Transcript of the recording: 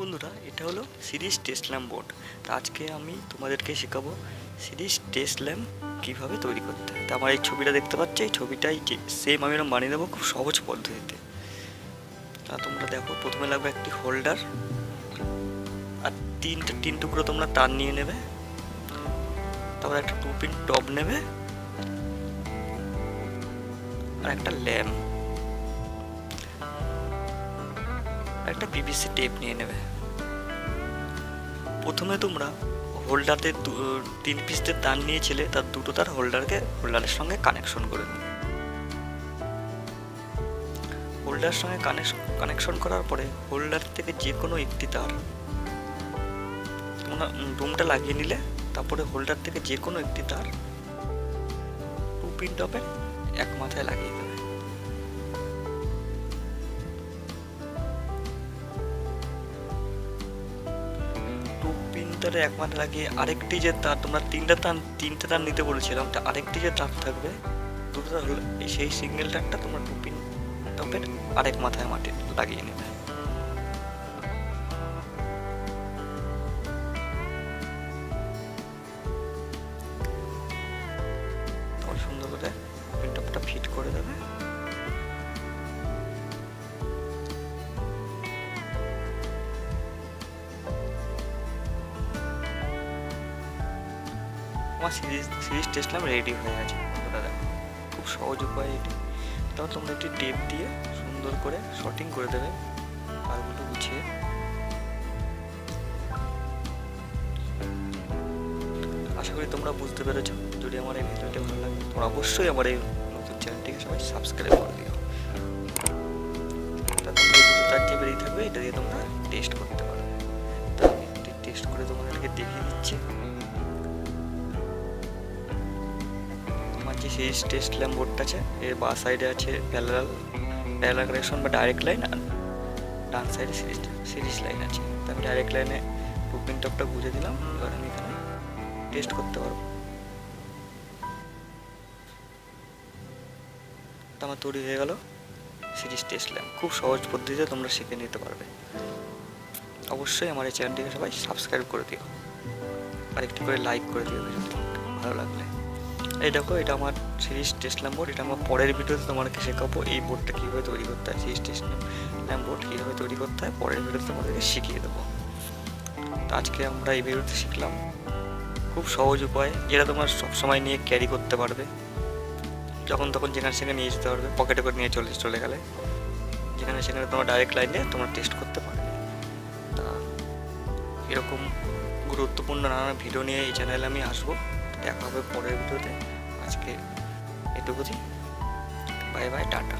বন্ধুরা, এটা হলো সিরিজ টেস্ট ল্যাম্প বোর্ড। তা আজকে আমি তোমাদেরকে শেখাবো সিরিজ টেস্ট ল্যাম্প কীভাবে তৈরি করতে হয়। তা আমার এই ছবিটা দেখতে পাচ্ছ, এই ছবিটাই সেম আমি এরকম বানিয়ে দেবো খুব সহজ পদ্ধতিতে। তা তোমরা দেখো, প্রথমে লাগবে একটি হোল্ডার আর তিনটে, তিন টুকরো তোমরা তার নিয়ে নেবে। তারপর একটা টু পিন টপ নেবে। আর একটা ল্যাম্প। একটা পিভিসি টেপ নিয়ে নেবে। প্রথমে তোমরা হোল্ডারতে তিন পিসতে তার নিয়েছিলে, তার দুটো তার হোল্ডারকে হোল্ডারের সঙ্গে কানেকশন করে নেবে হোল্ডারের সঙ্গে কানেকশন করার পরে হোল্ডার থেকে যে কোনো একটি তার তোমরা রুমটা লাগিয়ে নিলে, তারপরে হোল্ডার থেকে যে কোনো একটি তার টু পিন টপের এক মাথায় লাগিয়ে দেবে টু তারে এক মাথা লাগিয়ে আরেকটি যে তার তোমরা তিনটা তার তিনটে তার নিতে বলেছিলাম, তা আরেকটি যে তার থাকবে, দুটো তার হলো সেই সিঙ্গেল তারটা তোমরা টুপিন টপের আরেক মাথায় মাটি লাগিয়ে নেবে আমার সিরিজ সিরিজ টেস্টলাম রেডি হয়ে আছে। দাদা, খুব সহজ উপায় এটি। তাও তোমরা একটি টেপ দিয়ে সুন্দর করে শর্টিং করে দেবে তারগুলো গুছিয়ে। আশা করি তোমরা বুঝতে পেরেছ। যদি আমার এই ভিডিওটি ভালো লাগে, তোমরা অবশ্যই আমার এই নতুন চ্যানেলটিকে সবাই সাবস্ক্রাইব করে দিও। তা তোমরা বেরিয়ে থাকবে, এটা দিয়ে তোমরা টেস্ট করতে পারবে। তা টেস্ট করে তোমাদেরকে দেখিয়ে দিচ্ছি। যে সেই টেস্ট ল্যাম্প বোর্ডটা আছে, এর বা সাইডে আছে প্যারালাল প্যারালাল কানেকশন বা ডাইরেক্ট লাইন আর ডান সাইডে সিরিজ সিরিজ লাইন আছে। তো আমি ডাইরেক্ট লাইনে টু পিন টপটা বুঝে দিলাম, এবার আমি এখানে টেস্ট করতে পারব। তো আমার তৈরি হয়ে গেল সিরিজ টেস্ট ল্যাম্প খুব সহজ পদ্ধতিতে তোমরা শিখে নিতে পারবে। অবশ্যই আমার এই চ্যানেলটিকে সবাই সাবস্ক্রাইব করে দিও। আর একটু করে লাইক করে দিও। ভালো লাগলে। এই দেখো, এটা আমার সিরিজ টেস্ট বোর্ড এটা আমার পরের ভিডিওতে তোমাদেরকে শেখাবো এই বোর্ডটা কীভাবে তৈরি করতে হয়। সিরিজ টেস্ট বোর্ড কীভাবে তৈরি করতে হয়, পরের ভিডিওতে তোমাদেরকে শিখিয়ে দেবো। তো আজকে আমরা এই ভিডিওতে শিখলাম খুব সহজ উপায়, যেটা তোমরা সবসময় নিয়ে ক্যারি করতে পারবে। যখন তখন যেখানে সেখানে নিয়ে যেতে পারবে পকেটে করে নিয়ে চলে চলে গেলে। যেখানে সেখানে তোমার ডাইরেক্ট লাইনে তোমরা টেস্ট করতে পারবে। তা এরকম গুরুত্বপূর্ণ নানা ভিডিও নিয়ে এই চ্যানেলে আমি আসব। দেখা হবে পরের ভিডিওতে। আজকে এটুকুই বাই বাই টাটা।